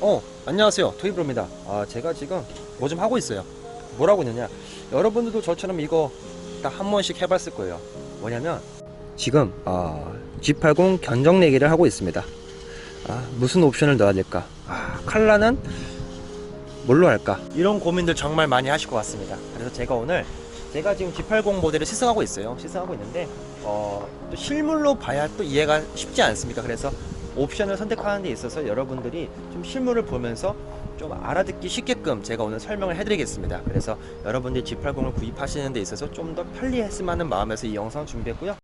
어, 안녕하세요. 토이브로입니다. 아, 제가 지금 뭐 좀 하고 있어요. 뭐라고 했느냐. 여러분들도 저처럼 이거 딱 한 번씩 해봤을 거예요. 뭐냐면, 지금, 아, G80 견적 내기를 하고 있습니다. 아, 무슨 옵션을 넣어야 될까? 아, 칼라는 뭘로 할까? 이런 고민들 정말 많이 하실 것 같습니다. 그래서 제가 오늘, 제가 지금 G80 모델을 시승하고 있어요. 시승하고 있는데, 어, 또 실물로 봐야 또 이해가 쉽지 않습니까? 그래서 옵션을 선택하는 데 있어서 여러분들이 좀 실물을 보면서 좀 알아듣기 쉽게끔 제가 오늘 설명을 해드리겠습니다. 그래서 여러분들이 G80을 구입하시는 데 있어서 좀 더 편리했으면 하는 마음에서 이 영상 준비했고요.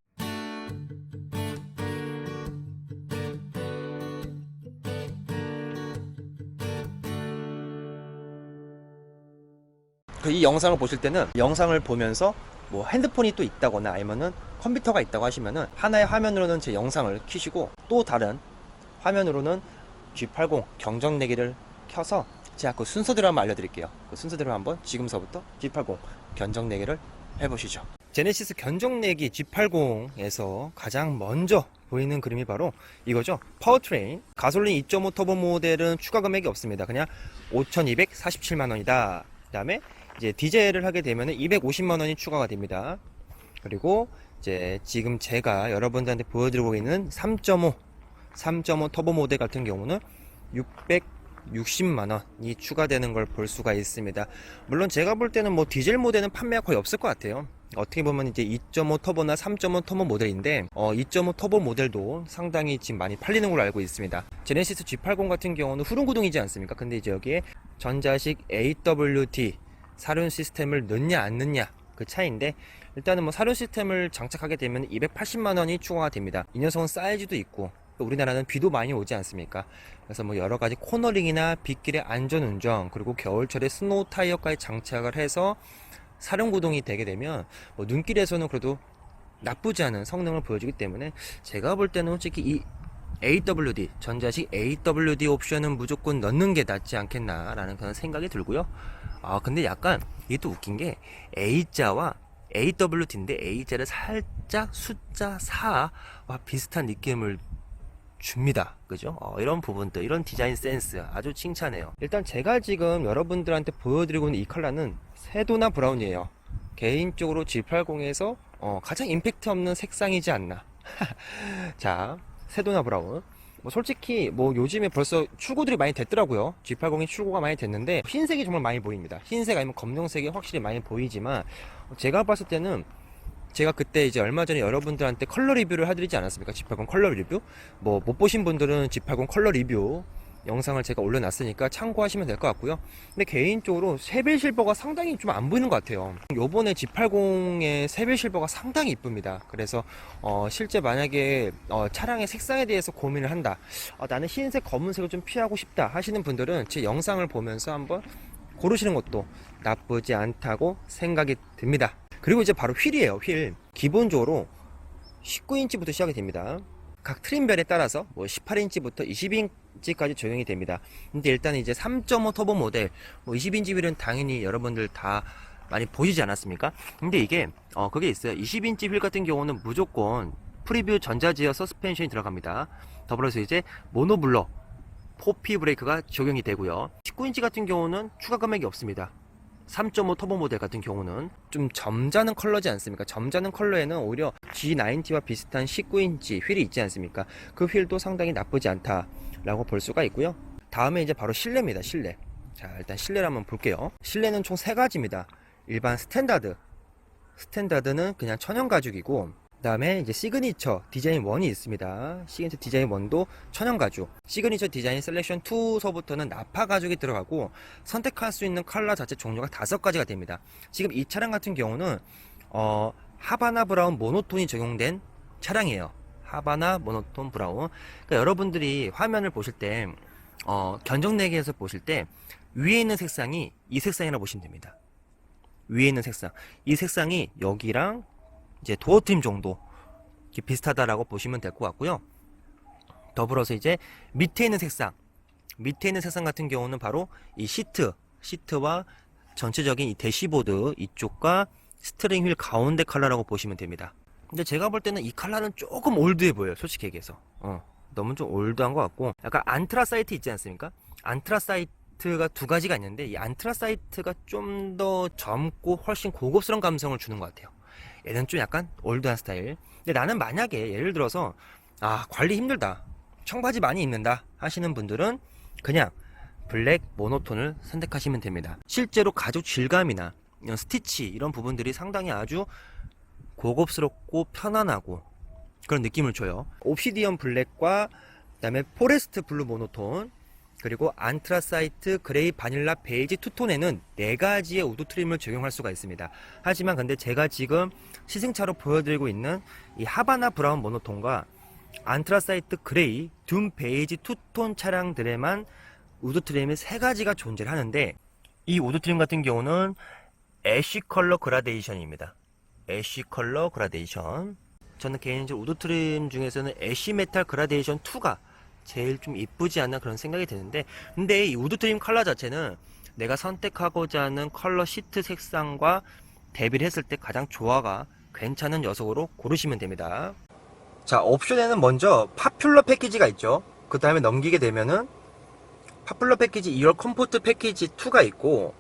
그이 영상을 보실 때는 영상을 보면서 뭐 핸드폰이 또 있다거나 아니면은 컴퓨터가 있다고 하시면은 하나의 화면으로는 제 영상을 키시고 또 다른 화면으로는 G80 경적 내기를 켜서 제가 그 순서대로 한번 알려드릴게요. 그 순서대로 한번 지금서부터 G80 견적 내기를 해보시죠. 제네시스 견적 내기 G80에서 가장 먼저 보이는 그림이 바로 이거죠. 파워트레인 가솔린 2.5 터보 모델은 추가 금액이 없습니다. 그냥 5,247만 원이다. 그다음에 이제 디젤을 하게 되면 250만 원이 추가가 됩니다. 그리고 이제 지금 제가 여러분들한테 보여드리고 있는 3.5 3.5 터보 모델 같은 경우는 660만 원이 추가되는 걸 볼 수가 있습니다. 물론 제가 볼 때는 뭐 디젤 모델은 판매가 거의 없을 것 같아요. 어떻게 보면 이제 2.5 터보나 3.5 터보 모델인데 어, 2.5 터보 모델도 상당히 지금 많이 팔리는 걸로 알고 있습니다. 제네시스 G80 같은 경우는 후륜구동이지 않습니까? 근데 이제 여기에 전자식 AWD 사륜 시스템을 넣냐 안 넣냐 그 차이인데 일단은 뭐 사륜 시스템을 장착하게 되면 280만 원이 추가가 됩니다. 이 녀석은 사이즈도 있고 또 우리나라는 비도 많이 오지 않습니까? 그래서 뭐 여러 가지 코너링이나 빗길의 안전 운전 그리고 겨울철에 스노우 타이어까지 장착을 해서 사륜 구동이 되게 되면 뭐 눈길에서는 그래도 나쁘지 않은 성능을 보여주기 때문에 제가 볼 때는 솔직히 이 AWD 전자식 AWD 옵션은 무조건 넣는 게 낫지 않겠나라는 그런 생각이 들고요. 아 근데 약간 이게 또 웃긴 게 A자와 AWD인데 A자를 살짝 숫자 4와 비슷한 느낌을 줍니다. 그죠? 어, 이런 부분들, 이런 디자인 센스 아주 칭찬해요. 일단 제가 지금 여러분들한테 보여드리고 있는 이 컬러는 세도나 브라운이에요. 개인적으로 G80에서 어, 가장 임팩트 없는 색상이지 않나. 자, 세도나 브라운. 뭐 솔직히 뭐 요즘에 벌써 출고들이 많이 됐더라고요. G80이 출고가 많이 됐는데 흰색이 정말 많이 보입니다. 흰색 아니면 검정색이 확실히 많이 보이지만 제가 봤을 때는 제가 그때 이제 얼마 전에 여러분들한테 컬러 리뷰를 해드리지 않았습니까? G80 컬러 리뷰. 뭐 못 보신 분들은 G80 컬러 리뷰 영상을 제가 올려놨으니까 참고하시면 될 것 같고요. 근데 개인적으로 세빌 실버가 상당히 좀 안 보이는 것 같아요. 요번에 G80의 세빌 실버가 상당히 이쁩니다. 그래서 어, 실제 만약에 어, 차량의 색상에 대해서 고민을 한다. 어, 나는 흰색, 검은색을 좀 피하고 싶다 하시는 분들은 제 영상을 보면서 한번 고르시는 것도 나쁘지 않다고 생각이 듭니다. 그리고 이제 바로 휠이에요, 휠. 기본적으로 19인치부터 시작이 됩니다. 각 트림별에 따라서 뭐 18인치부터 20인치까지 적용이 됩니다. 근데 일단 이제 3.5 터보 모델, 뭐 20인치 휠은 당연히 여러분들 다 많이 보시지 않았습니까? 근데 이게, 어, 그게 있어요. 20인치 휠 같은 경우는 무조건 프리뷰 전자제어 서스펜션이 들어갑니다. 더불어서 이제 모노블럭, 포피 브레이크가 적용이 되고요. 19인치 같은 경우는 추가 금액이 없습니다. 3.5 터보 모델 같은 경우는 좀 점잖은 컬러지 않습니까? 점잖은 컬러에는 오히려 G90와 비슷한 19인치 휠이 있지 않습니까? 그 휠도 상당히 나쁘지 않다라고 볼 수가 있고요. 다음에 이제 바로 실내입니다. 실내. 자, 일단 실내를 한번 볼게요. 실내는 총 세 가지입니다. 일반 스탠다드. 스탠다드는 그냥 천연 가죽이고 그 다음에 이제 시그니처 디자인 1이 있습니다. 시그니처 디자인 1도 천연 가죽. 시그니처 디자인 셀렉션 2서부터는 나파 가죽이 들어가고 선택할 수 있는 컬러 자체 종류가 다섯 가지가 됩니다. 지금 이 차량 같은 경우는 어, 하바나 브라운 모노톤이 적용된 차량이에요. 하바나 모노톤 브라운. 그러니까 여러분들이 화면을 보실 때 어, 견적 내기에서 보실 때 위에 있는 색상이 이 색상이라고 보시면 됩니다. 위에 있는 색상. 이 색상이 여기랑 이제 도어 트림 정도 비슷하다라고 보시면 될 것 같고요. 더불어서 이제 밑에 있는 색상, 밑에 있는 색상 같은 경우는 바로 이 시트, 시트와 전체적인 이 대시보드 이쪽과 스트링 휠 가운데 컬러라고 보시면 됩니다. 근데 제가 볼 때는 이 컬러는 조금 올드해 보여요. 솔직히 얘기해서. 어, 너무 좀 올드한 것 같고 약간 안트라사이트 있지 않습니까? 안트라사이트가 두 가지가 있는데 이 안트라사이트가 좀 더 젊고 훨씬 고급스러운 감성을 주는 것 같아요. 얘는 좀 약간 올드한 스타일. 근데 나는 만약에 예를 들어서 아 관리 힘들다, 청바지 많이 입는다 하시는 분들은 그냥 블랙 모노톤을 선택하시면 됩니다. 실제로 가죽 질감이나 스티치 이런 부분들이 상당히 아주 고급스럽고 편안하고 그런 느낌을 줘요. 옵시디언 블랙과 그다음에 포레스트 블루 모노톤 그리고 안트라사이트 그레이 바닐라 베이지 투톤에는 네 가지의 우드 트림을 적용할 수가 있습니다. 하지만 근데 제가 지금 시승차로 보여드리고 있는 이 하바나 브라운 모노톤과 안트라사이트 그레이 둠 베이지 투톤 차량들에만 우드 트림이 세 가지가 존재를 하는데 이 우드 트림 같은 경우는 애쉬 컬러 그라데이션입니다. 애쉬 컬러 그라데이션. 저는 개인적으로 우드 트림 중에서는 애쉬 메탈 그라데이션 2가 제일 좀 이쁘지 않나 그런 생각이 드는데 근데 이 우드 트림 컬러 자체는 내가 선택하고자 하는 컬러 시트 색상과 대비를 했을 때 가장 조화가 괜찮은 녀석으로 고르시면 됩니다. 자, 옵션에는 먼저 파퓰러 패키지가 있죠. 그 다음에 넘기게 되면은 파퓰러 패키지 2열 컴포트 패키지 2가 있고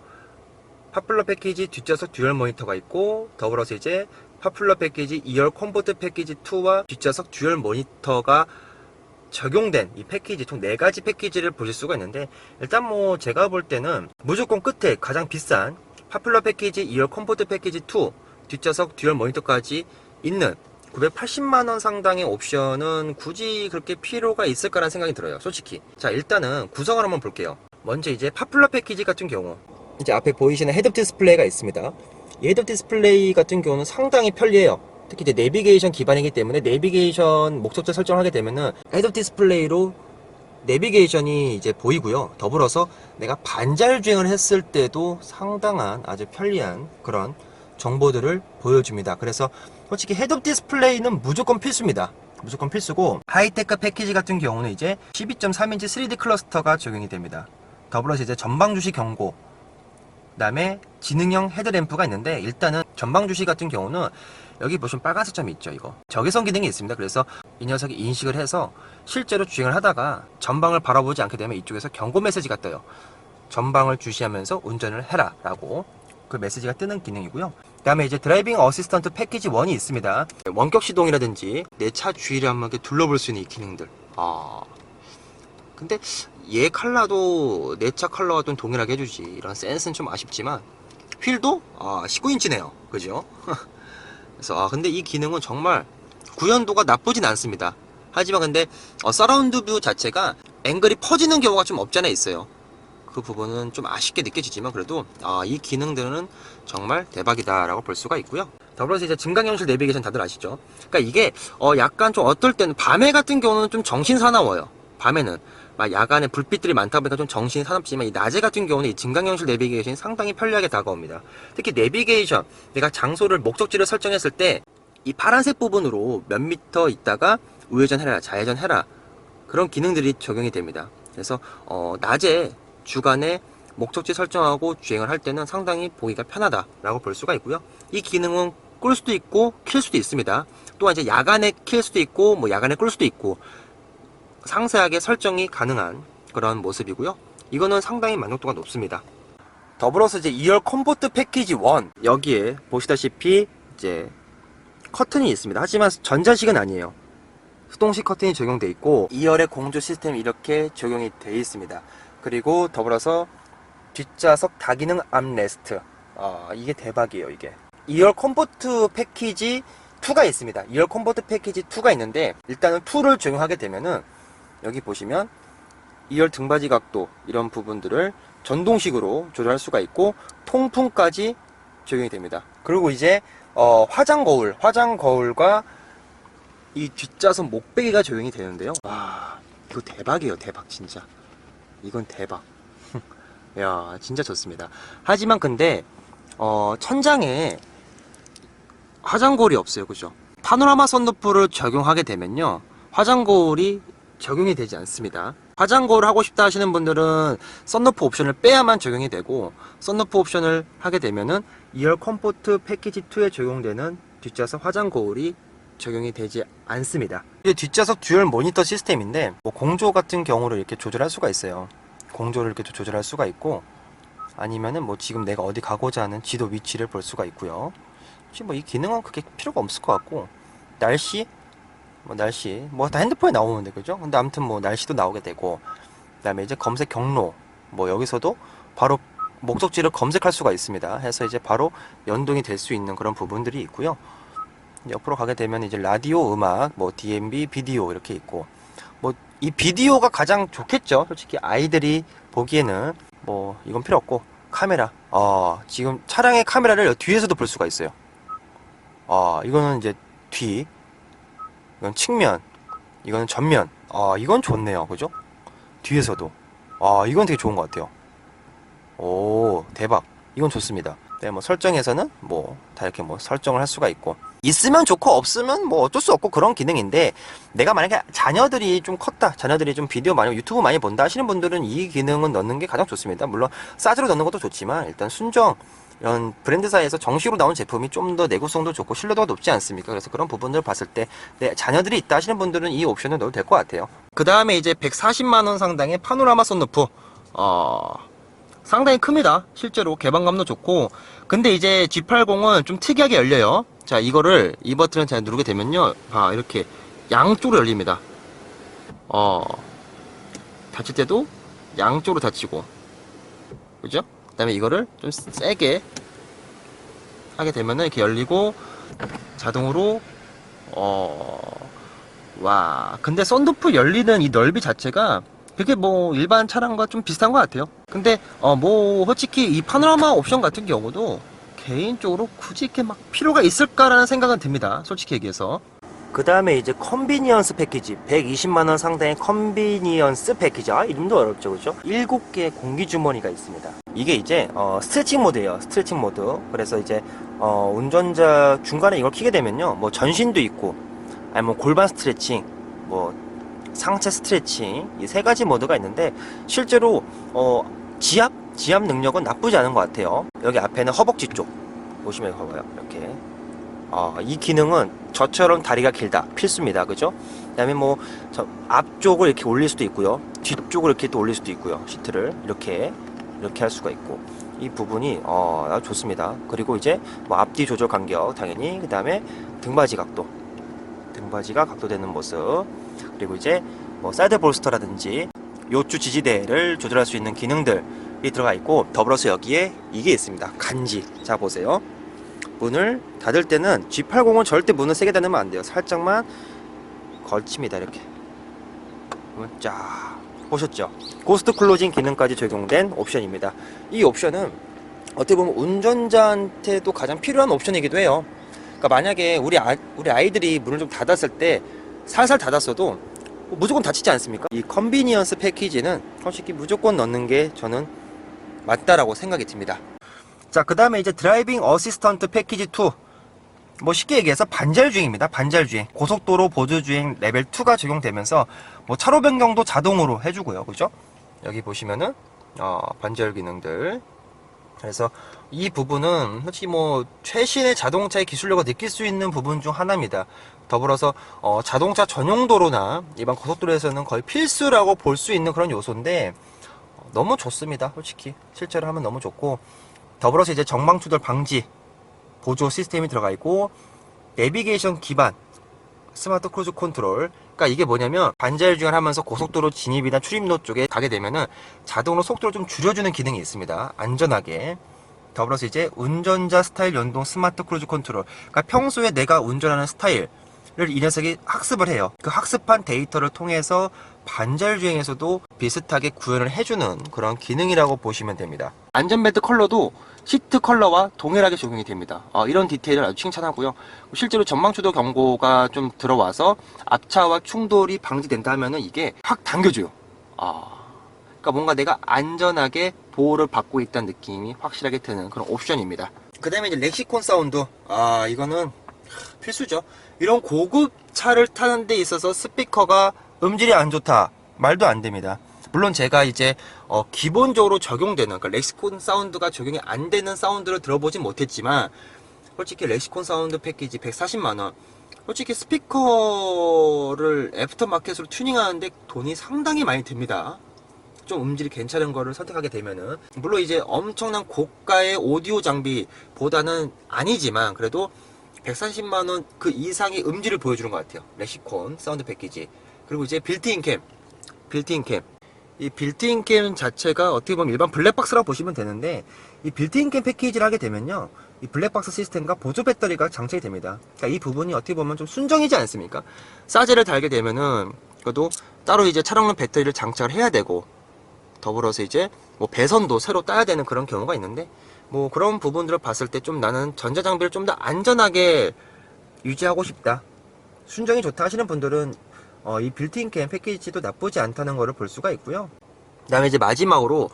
파퓰러 패키지 뒷좌석 듀얼 모니터가 있고 더불어서 이제 파퓰러 패키지 2열 컴포트 패키지 2와 뒷좌석 듀얼 모니터가 적용된 이 패키지 총 4가지 패키지를 보실 수가 있는데 일단 뭐 제가 볼 때는 무조건 끝에 가장 비싼 파퓰러 패키지 2열 컴포트 패키지 2 뒷좌석 듀얼 모니터까지 있는 980만원 상당의 옵션은 굳이 그렇게 필요가 있을까라는 생각이 들어요 솔직히. 자 일단은 구성을 한번 볼게요. 먼저 이제 파퓰러 패키지 같은 경우 이제 앞에 보이시는 헤드업 디스플레이가 있습니다. 이 헤드업 디스플레이 같은 경우는 상당히 편리해요 특히 이제 내비게이션 기반이기 때문에 내비게이션 목적지 설정하게 되면은 헤드업 디스플레이로 내비게이션이 이제 보이고요. 더불어서 내가 반잘 주행을 했을 때도 상당한 아주 편리한 그런 정보들을 보여줍니다. 그래서 솔직히 헤드업 디스플레이는 무조건 필수입니다. 무조건 필수고 하이테크 패키지 같은 경우는 이제 12.3인치 3D 클러스터가 적용이 됩니다. 더불어서 이제 전방 주시 경고 그다음에 지능형 헤드램프가 있는데 일단은 전방 주시 같은 경우는 여기 보시면 빨간색 점이 있죠 이거. 적외선 기능이 있습니다. 그래서 이 녀석이 인식을 해서 실제로 주행을 하다가 전방을 바라보지 않게 되면 이쪽에서 경고 메시지가 떠요. 전방을 주시하면서 운전을 해라 라고 그 메시지가 뜨는 기능이고요. 그 다음에 이제 드라이빙 어시스턴트 패키지 1이 있습니다. 원격 시동이라든지 내 차 주위를 한번 둘러볼 수 있는 이 기능들. 아. 근데 얘 컬러도 내 차 컬러와 좀 동일하게 해주지. 이런 센스는 좀 아쉽지만 휠도 아 19인치네요. 그죠? 그래서 아 근데 이 기능은 정말 구현도가 나쁘진 않습니다. 하지만 근데 어, 서라운드 뷰 자체가 앵글이 퍼지는 경우가 좀 않아 있어요. 그 부분은 좀 아쉽게 느껴지지만 그래도 아 이 기능들은 정말 대박이다 라고 볼 수가 있고요. 더불어서 이제 증강현실 내비게이션 다들 아시죠? 그러니까 이게 어 약간 좀 어떨 때는 밤에 같은 경우는 좀 정신 사나워요. 밤에는 막 야간에 불빛들이 많다 보니까 좀 정신이 사납지만 이 낮에 같은 경우는 이 증강현실 내비게이션이 상당히 편리하게 다가옵니다. 특히 내비게이션, 내가 장소를 목적지를 설정했을 때 이 파란색 부분으로 몇 미터 있다가 우회전 해라, 좌회전 해라 그런 기능들이 적용이 됩니다. 그래서 어, 낮에 주간에 목적지 설정하고 주행을 할 때는 상당히 보기가 편하다라고 볼 수가 있고요. 이 기능은 끌 수도 있고 킬 수도 있습니다. 또한 이제 야간에 킬 수도 있고 뭐 야간에 끌 수도 있고 상세하게 설정이 가능한 그런 모습이고요. 이거는 상당히 만족도가 높습니다. 더불어서 이제 2열 컴포트 패키지 1 여기에 보시다시피 이제 커튼이 있습니다. 하지만 전자식은 아니에요. 수동식 커튼이 적용돼 있고 2열의 공조 시스템이 이렇게 적용이 되어 있습니다. 그리고 더불어서 뒷좌석 다기능 암레스트 아 이게 대박이에요 이게 2열 컴포트 패키지 2가 있습니다 2열 컴포트 패키지 2가 있는데 일단은 2를 적용하게 되면은 여기 보시면 2열 등받이 각도 이런 부분들을 전동식으로 조절할 수가 있고 통풍까지 적용이 됩니다. 그리고 이제 어, 화장 거울, 화장 거울과 이 뒷좌석 목베개가 적용이 되는데요. 와, 이거 대박이에요, 대박 진짜. 이건 대박. 야, 진짜 좋습니다. 하지만 근데 어, 천장에 화장 거울이 없어요, 그죠? 파노라마 선루프를 적용하게 되면요, 화장 거울이 적용이 되지 않습니다. 화장 거울 하고 싶다 하시는 분들은 썬루프 옵션을 빼야만 적용이 되고 썬루프 옵션을 하게 되면은 2열 컴포트 패키지 2에 적용되는 뒷좌석 화장 거울이 적용이 되지 않습니다. 이게 뒷좌석 듀얼 모니터 시스템인데 뭐 공조 같은 경우를 이렇게 조절할 수가 있어요. 공조를 이렇게 조절할 수가 있고 아니면은 뭐 지금 내가 어디 가고자 하는 지도 위치를 볼 수가 있고요. 지금 뭐 이 기능은 그렇게 필요가 없을 것 같고 날씨 뭐 날씨 뭐 다 핸드폰에 나오는데 그죠? 근데 아무튼 뭐 날씨도 나오게 되고 그다음에 이제 검색 경로 뭐 여기서도 바로 목적지를 검색할 수가 있습니다. 해서 이제 바로 연동이 될 수 있는 그런 부분들이 있고요. 옆으로 가게 되면 이제 라디오, 음악, 뭐 DMB, 비디오 이렇게 있고 뭐 이 비디오가 가장 좋겠죠. 솔직히 아이들이 보기에는 뭐 이건 필요 없고 카메라. 어, 지금 차량의 카메라를 뒤에서도 볼 수가 있어요. 어, 이거는 이제 뒤. 이건 측면. 이거는 전면. 아, 이건 좋네요. 그죠? 뒤에서도. 아, 이건 되게 좋은 것 같아요. 오, 대박. 이건 좋습니다. 네, 뭐 설정에서는 뭐 다 이렇게 뭐 설정을 할 수가 있고 있으면 좋고 없으면 뭐 어쩔 수 없고 그런 기능인데 내가 만약에 자녀들이 좀 컸다 자녀들이 좀 비디오 많이 유튜브 많이 본다 하시는 분들은 이 기능은 넣는 게 가장 좋습니다 물론 싸즈로 넣는 것도 좋지만 일단 순정 이런 브랜드사에서 정식으로 나온 제품이 좀 더 내구성도 좋고 신뢰도가 높지 않습니까 그래서 그런 부분들을 봤을 때내 자녀들이 있다 하시는 분들은 이 옵션을 넣어도 될 것 같아요 그 다음에 이제 140만원 상당의 파노라마 썬루프 어... 상당히 큽니다. 실제로 개방감도 좋고. 근데 이제 G80은 좀 특이하게 열려요. 자, 이거를 이 버튼을 잘 누르게 되면요. 아, 이렇게 양쪽으로 열립니다. 어. 닫힐 때도 양쪽으로 닫히고. 그죠? 그 다음에 이거를 좀 세게 하게 되면은 이렇게 열리고 자동으로 어. 와. 근데 썬루프 열리는 이 넓이 자체가 그게 뭐 일반 차량과 좀 비슷한 것 같아요. 근데 어 뭐 솔직히 이 파노라마 옵션 같은 경우도 개인적으로 굳이 이렇게 막 필요가 있을까라는 생각은 듭니다. 솔직히 얘기해서. 그 다음에 이제 컨비니언스 패키지 120만원 상당의 컨비니언스 패키지. 아 이름도 어렵죠 그죠? 7개의 공기 주머니가 있습니다. 이게 이제 어, 스트레칭 모드예요 스트레칭 모드. 그래서 이제 어, 운전자 중간에 이걸 키게 되면요 뭐 전신도 있고 아니면 뭐 골반 스트레칭 뭐 상체 스트레칭 이 세 가지 모드가 있는데 실제로 어 지압? 지압 능력은 나쁘지 않은 것 같아요. 여기 앞에는 허벅지 쪽. 보시면 봐봐요. 이렇게 어, 이 기능은 저처럼 다리가 길다. 필수입니다. 그죠? 그 다음에 뭐저 앞쪽을 이렇게 올릴 수도 있고요. 뒤쪽을 이렇게 또 올릴 수도 있고요. 시트를 이렇게 이렇게 할 수가 있고. 이 부분이 어 좋습니다. 그리고 이제 뭐 앞뒤 조절 간격 당연히 그 다음에 등받이 각도 등받이가 각도되는 모습. 그리고 이제 뭐 사이드 볼스터라든지 요추 지지대를 조절할 수 있는 기능들이 들어가 있고 더불어서 여기에 이게 있습니다. 간지. 자 보세요 문을 닫을 때는 G80은 절대 문을 세게 닫으면 안 돼요. 살짝만 걸칩니다 이렇게. 쫙 보셨죠? 고스트 클로징 기능까지 적용된 옵션입니다. 이 옵션은 어떻게 보면 운전자한테도 가장 필요한 옵션이기도 해요. 그러니까 만약에 우리 아, 우리 아이들이 문을 좀 닫았을 때 살살 닫았어도 뭐 무조건 닫히지 않습니까? 이 컨비니언스 패키지는 솔직히 무조건 넣는 게 저는 맞다라고 생각이 듭니다. 자, 그 다음에 이제 드라이빙 어시스턴트 패키지 2. 뭐 쉽게 얘기해서 반절 주행입니다. 반절 주행. 고속도로 보조 주행 레벨 2가 적용되면서 뭐 차로 변경도 자동으로 해주고요. 그죠? 여기 보시면은 어, 반절 기능들. 그래서 이 부분은 솔직히 뭐 최신의 자동차의 기술력을 느낄 수 있는 부분 중 하나입니다. 더불어서 어, 자동차 전용도로나 일반 고속도로에서는 거의 필수라고 볼 수 있는 그런 요소인데 어, 너무 좋습니다. 솔직히 실제로 하면 너무 좋고 더불어서 이제 정방 추돌 방지 보조 시스템이 들어가 있고 내비게이션 기반 스마트 크루즈 컨트롤. 그러니까 이게 뭐냐면 반자율 주행을 하면서 고속도로 진입이나 출입로 쪽에 가게 되면은 자동으로 속도를 좀 줄여주는 기능이 있습니다. 안전하게. 더불어서 이제 운전자 스타일 연동 스마트 크루즈 컨트롤. 그러니까 평소에 내가 운전하는 스타일을 이 녀석이 학습을 해요. 그 학습한 데이터를 통해서 반자율 주행에서도 비슷하게 구현을 해주는 그런 기능이라고 보시면 됩니다 안전벨트 컬러도 시트 컬러와 동일하게 적용이 됩니다. 어, 이런 디테일을 아주 칭찬하고요. 실제로 전방추도 경고가 좀 들어와서 앞차와 충돌이 방지된다 하면은 이게 확 당겨줘요. 아, 그러니까 뭔가 내가 안전하게 보호를 받고 있다는 느낌이 확실하게 드는 그런 옵션입니다. 그 다음에 이제 렉시콘 사운드. 아, 이거는 필수죠. 이런 고급 차를 타는 데 있어서 스피커가 음질이 안 좋다. 말도 안 됩니다. 물론 제가 이제 어, 기본적으로 적용되는 그러니까 렉시콘 사운드가 적용이 안 되는 사운드를 들어보진 못했지만 솔직히 렉시콘 사운드 패키지 140만원. 솔직히 스피커를 애프터마켓으로 튜닝하는데 돈이 상당히 많이 듭니다. 좀 음질이 괜찮은 거를 선택하게 되면은. 물론 이제 엄청난 고가의 오디오 장비보다는 아니지만 그래도 130만 원 그 이상의 음질을 보여주는 것 같아요. 레시콘 사운드 패키지. 그리고 이제 빌트인 캠, 빌트인 캠. 이 빌트인 캠 자체가 어떻게 보면 일반 블랙박스라고 보시면 되는데 이 빌트인 캠 패키지를 하게 되면요. 이 블랙박스 시스템과 보조 배터리가 장착이 됩니다. 그러니까 이 부분이 어떻게 보면 좀 순정이지 않습니까? 사제를 달게 되면은 그래도 따로 이제 차량용 배터리를 장착을 해야 되고 더불어서 이제 뭐 배선도 새로 따야 되는 그런 경우가 있는데 뭐 그런 부분들을 봤을 때 좀 나는 전자장비를 좀 더 안전하게 유지하고 싶다. 순정이 좋다 하시는 분들은 어, 이 빌트인 캠 패키지도 나쁘지 않다는 것을 볼 수가 있고요. 그 다음에 이제 마지막으로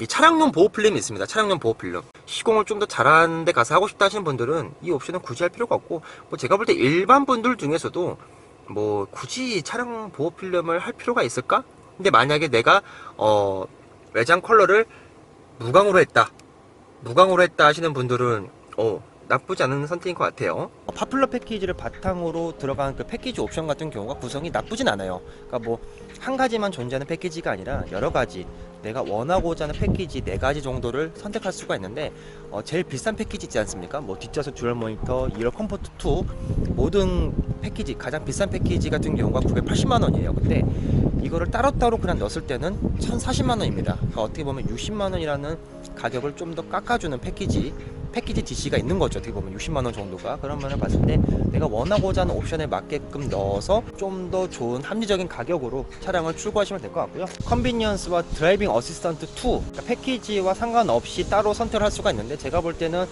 이 차량용 보호 필름이 있습니다. 차량용 보호 필름. 시공을 좀 더 잘하는 데 가서 하고 싶다 하시는 분들은 이 옵션은 굳이 할 필요가 없고 뭐 제가 볼 때 일반 분들 중에서도 뭐 굳이 차량 보호 필름을 할 필요가 있을까? 근데 만약에 내가 어 외장 컬러를 무광으로 했다. 무광으로 했다 하시는 분들은 어 나쁘지 않은 선택인 것 같아요. 파플러 패키지를 바탕으로 들어간 그 패키지 옵션 같은 경우가 구성이 나쁘진 않아요. 그러니까 뭐 한 가지만 존재하는 패키지가 아니라 여러 가지 내가 원하고자 하는 패키지 네 가지 정도를 선택할 수가 있는데 어, 제일 비싼 패키지 있지 않습니까? 뭐 뒷좌석 듀얼 모니터, 2열 컴포트 2 모든 패키지 가장 비싼 패키지 같은 경우가 980만 원이에요. 근데 이거를 따로따로 그냥 넣었을 때는 1040만 원입니다. 그러니까 어떻게 보면 60만 원이라는 가격을 좀 더 깎아주는 패키지 패키지 DC가 있는 거죠. 어떻게 보면 60만 원 정도가 그런 면을 봤을 때 내가 원하고자 하는 옵션에 맞게끔 넣어서 좀 더 좋은 합리적인 가격으로 차량을 출고하시면 될 것 같고요. 컨비니언스와 드라이빙 어시스턴트 2 그러니까 패키지와 상관없이 따로 선택을 할 수가 있는데 제가 볼 때는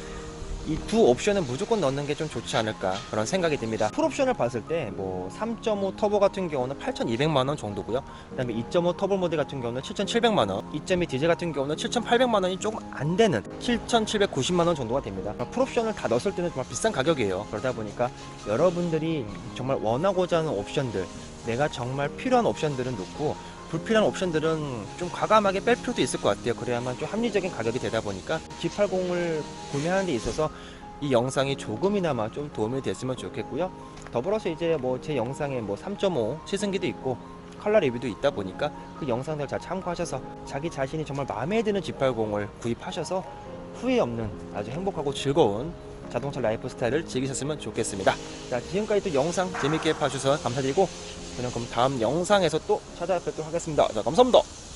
이 두 옵션은 무조건 넣는 게 좀 좋지 않을까 그런 생각이 듭니다. 풀옵션을 봤을 때 뭐 3.5 터보 같은 경우는 8,200만 원 정도고요. 그 다음에 2.5 터보 모델 같은 경우는 7,700만 원, 2.2 디젤 같은 경우는 7,800만 원이 조금 안 되는 7,790만 원 정도가 됩니다. 그러니까 풀옵션을 다 넣었을 때는 정말 비싼 가격이에요. 그러다 보니까 여러분들이 정말 원하고자 하는 옵션들, 내가 정말 필요한 옵션들은 넣고 불필요한 옵션들은 좀 과감하게 뺄 필요도 있을 것 같아요. 그래야만 좀 합리적인 가격이 되다 보니까 G80을 구매하는 데 있어서 이 영상이 조금이나마 좀 도움이 됐으면 좋겠고요. 더불어서 이제 뭐 제 영상에 뭐 3.5 시승기도 있고 컬러 리뷰도 있다 보니까 그 영상들 잘 참고하셔서 자기 자신이 정말 마음에 드는 G80을 구입하셔서 후회 없는 아주 행복하고 즐거운 자동차 라이프 스타일을 즐기셨으면 좋겠습니다. 자, 지금까지 또 영상 재밌게 봐주셔서 감사드리고 저는 그럼 다음 영상에서 또 찾아뵙도록 하겠습니다. 자, 감사합니다.